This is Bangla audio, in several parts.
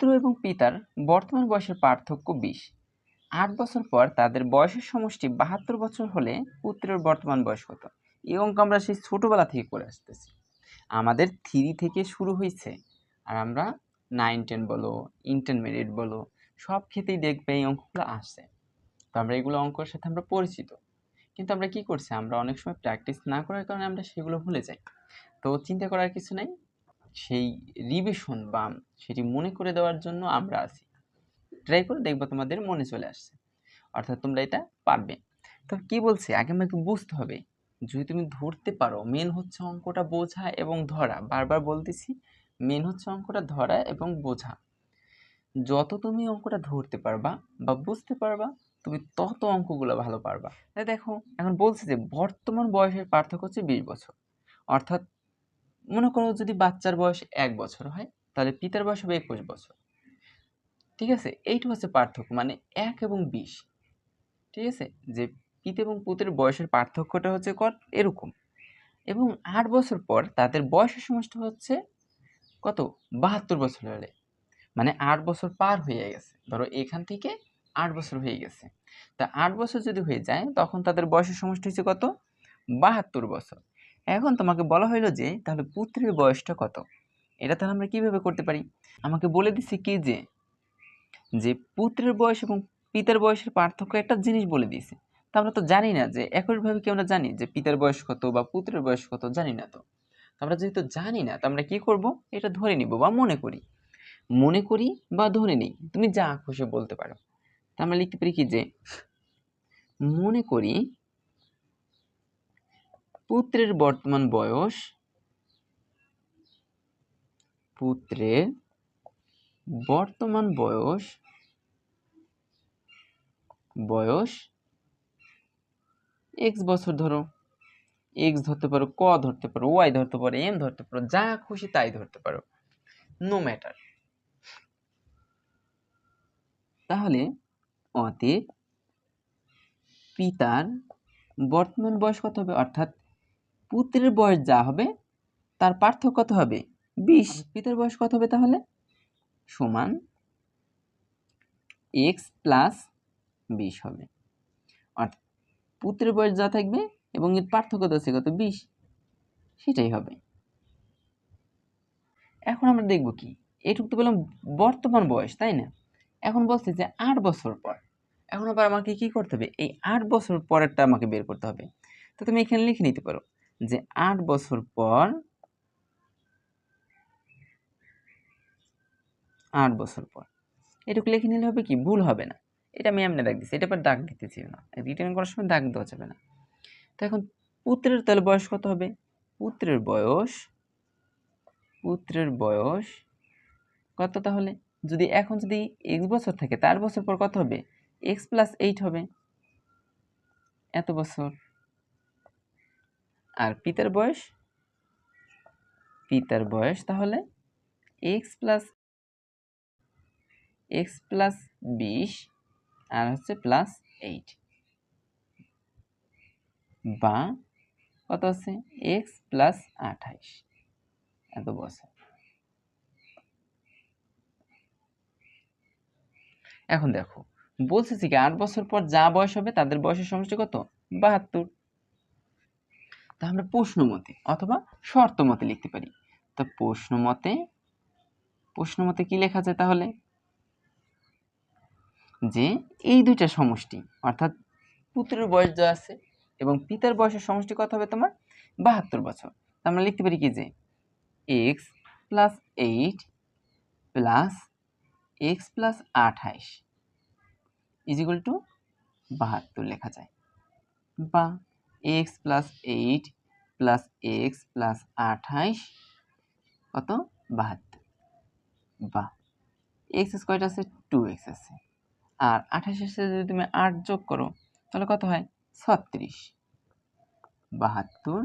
পুত্র এবং পিতার বর্তমান বয়সের পার্থক্য বিশ। আট বছর পর তাদের বয়সের সমষ্টি বাহাত্তর বছর হলে পুত্রের বর্তমান বয়স কত? এই অঙ্ক আমরা সেই ছোটোবেলা থেকে করে আসতেছি। আমাদের থ্রি থেকে শুরু হয়েছে আর আমরা নাইন, টেন বলো, ইন্টারমিডিয়েট বলো, সব ক্ষেত্রেই দেখবে এই অঙ্কগুলো আসছে। তো আমরা এগুলো অঙ্কের সাথে আমরা পরিচিত। কিন্তু আমরা কি করছি? আমরা অনেক সময় প্র্যাকটিস না করার কারণে আমরা সেগুলো ভুলে যাই। তো চিন্তা করার কিছু নাই। সেই রিভিশন বা সেটি মনে করে দেওয়ার জন্য আমরা আছি। ট্রাই করে দেখব তোমাদের মনে চলে আসছে। অর্থাৎ তোমরা এটা পারবে। তো কি বলছে? আগে আমাকে বুঝতে হবে। যদি তুমি ধরতে পারো মেন হচ্ছে অঙ্কটা বোঝা এবং ধরা। বারবার বলতেছি মেন হচ্ছে অঙ্কটা ধরা এবং বোঝা। যত তুমি অঙ্কটা ধরতে পারবা বা বুঝতে পারবা, তুমি তত অঙ্কগুলো ভালো পারবা। দেখো, এখন বলছে যে বর্তমান বয়সের পার্থক্য হচ্ছে বিশ বছর। অর্থাৎ মনে করো যদি বাচ্চার বয়স এক বছর হয়, তাহলে পিতার বয়স হবে একুশ বছর। ঠিক আছে? এইটা হচ্ছে পার্থক্য মানে এক এবং বিশ। ঠিক আছে? যে পিতা এবং পুত্রের বয়সের পার্থক্যটা হচ্ছে কত এরকম। এবং আট বছর পর তাদের বয়সের সমষ্টি হচ্ছে কত? বাহাত্তর বছর হলে। মানে আট বছর পার হয়ে গেছে। ধরো এখান থেকে আট বছর হয়ে গেছে। তা আট বছর যদি হয়ে যায়, তখন তাদের বয়সের সমষ্টি হচ্ছে কত? বাহাত্তর বছর। এখন তোমাকে বলা হইল যে, তাহলে পুত্রের বয়সটা কত? এটা তাহলে আমরা কীভাবে করতে পারি? আমাকে বলে দিচ্ছে কি যে যে পুত্রের বয়স এবং পিতার বয়সের পার্থক্য একটা জিনিস বলে দিয়েছে। তা আমরা তো জানি না যে, একইভাবে কি আমরা জানি যে পিতার বয়স কত বা পুত্রের বয়স কত? জানি না তো আমরা যেহেতু জানি না, তো আমরা কী করব? এটা ধরে নিব বা মনে করি। মনে করি বা ধরে নিই। তুমি যা খুশি বলতে পারো। তা আমরা লিখতে পারি কি যে, মনে করি পুত্রের বর্তমান বয়স? পুত্রের বর্তমান বয়স? বয়স? এক্স বছর ধরো। এক্স ধরতে পারো, ক ধরতে পারো ওয়াই ধরতে পারো এম ধরতে পারো, যা খুশি তাই ধরতে পারো। নো ম্যাটার তাহলে অতএব পিতার বর্তমান বয়স কত হবে? অর্থাৎ পুত্রের বয়স যা হবে তার পার্থক্য কত হবে? বিশ। পিতার বয়স কত হবে তাহলে? সমান এক্স প্লাস বিশ হবে। অর্থাৎ পুত্রের বয়স যা থাকবে এবং এর পার্থক্য আছে কত? বিশ। সেটাই হবে। এখন আমরা দেখব কি? এটুকু তো বললাম বর্তমান বয়স তাই না? এখন বলছে যে আট বছর পর। এখন আবার আমাকে কি করতে হবে? এই আট বছর পরেরটা আমাকে বের করতে হবে। তো তুমি এখানে লিখে নিতে পারো। যে আট বছর পর আট বছর পর। এটুকু লিখে নিলে হবে কি? ভুল হবে না। এটা আমি এমনি দাগ দিচ্ছি এটা আবার দাগ দিতেছি না। রিটার্ন করার সময় দাগ দেওয়া যাবে না। তো এখন পুত্রের তাহলে বয়স কত হবে? পুত্রের বয়স পুত্রের বয়স কত তাহলে? যদি এখন যদি এক্স বছর থাকে, তার বছর পর কত হবে? এক্স প্লাস এইট হবে। এত বছর। আর পিতার বয়স? পিতার বয়স তাহলে এক্স প্লাস এক্স প্লাস বিশ আর হচ্ছে প্লাস এইট বা কত আছে? এক্স প্লাস আঠাইশ। এত বছর। এখন দেখো, বলছে কি আট বছর পর যা বয়স হবে তাদের বয়সের সমষ্টি কত? বাহাত্তর। তা আমরা প্রশ্ন মতে অথবা শর্ত মতে লিখতে পারি। তো প্রশ্ন মতে প্রশ্ন মতে কি লেখা যায় তাহলে? যে এই দুইটা সমষ্টি, অর্থাৎ পুত্রের বয়স যা আছে এবং পিতার বয়সের সমষ্টি কত হবে তোমার? বাহাত্তর বছর। তা আমরা লিখতে পারি কি যে x plus eight plus x plus আঠাইশ ইজিক্যাল টু বাহাত্তর লেখা যায়। বা x plus eight plus x plus আঠাইশ, কত? বাহাত্তর। বা এক্স স্কোয়ার আছে টু এক্স আছে। আর আঠাশের সাথে যদি তুমি আট যোগ করো, তাহলে কত হয়? ছত্রিশ। বাহাত্তর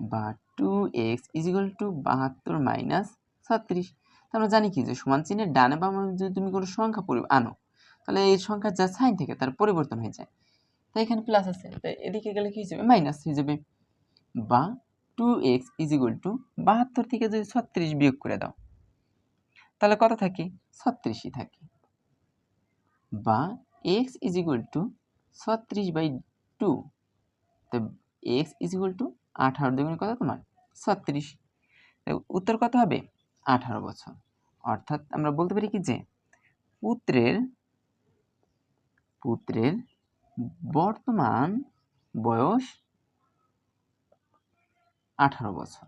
বা two x is equal to বাহাত্তর মাইনাস ছত্রিশ। আমরা জানি কি? যে সমান চিহ্নের ডানে বামে যদি তুমি কোনো সংখ্যা আনো, তাহলে এই সংখ্যার যা সাইন থেকে, তার পরিবর্তন হয়ে যায়। তাই এখানে প্লাস আছে। তাই এদিকে গেলে কি হিসেবে মাইনাস হয়ে যাবে। বা টু এক্স ইজিক্যাল টু বাহাত্তর থেকে যদি ছত্রিশ বিয়োগ করে দাও, তাহলে কত থাকে? ছত্রিশই থাকে। বা এক্স ইজ ইকুয়াল টু ছত্রিশ বাই টু তো এক্স ইজ ইকুয়াল টু আঠারো দুগুণে কত তোমার? ছত্রিশ। উত্তর কত হবে? আঠারো বছর। অর্থাৎ আমরা বলতে পারি কি যে, পুত্রের পুত্রের বর্তমান বয়স আঠারো বছর।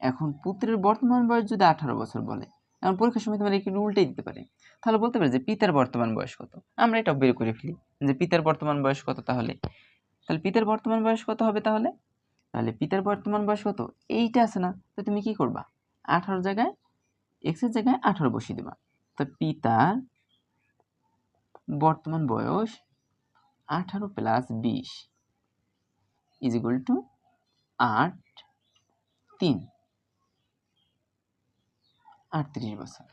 এখন পুত্রের বর্তমান বয়স যদি আঠারো বছর বলে, এখন পরীক্ষার সময় তোমার একটু উল্টে দিতে পারে। তাহলে বলতে পারে যে পিতার বর্তমান বয়স কত? আমরা এটা বের করে ফেলি যে পিতার বর্তমান বয়স কত তাহলে। তাহলে পিতার বর্তমান বয়স কত হবে তাহলে? তাহলে পিতার বর্তমান বয়স কত? এইটা আছে না। তো তুমি কি করবা? আঠারো জায়গায় এক্সের জায়গায় আঠারো বসিয়ে দেবা। তো পিতার বর্তমান বয়স আঠারো প্লাস বিশ ইজ ইকুয়াল টু আট তিন। আটত্রিশ বছর।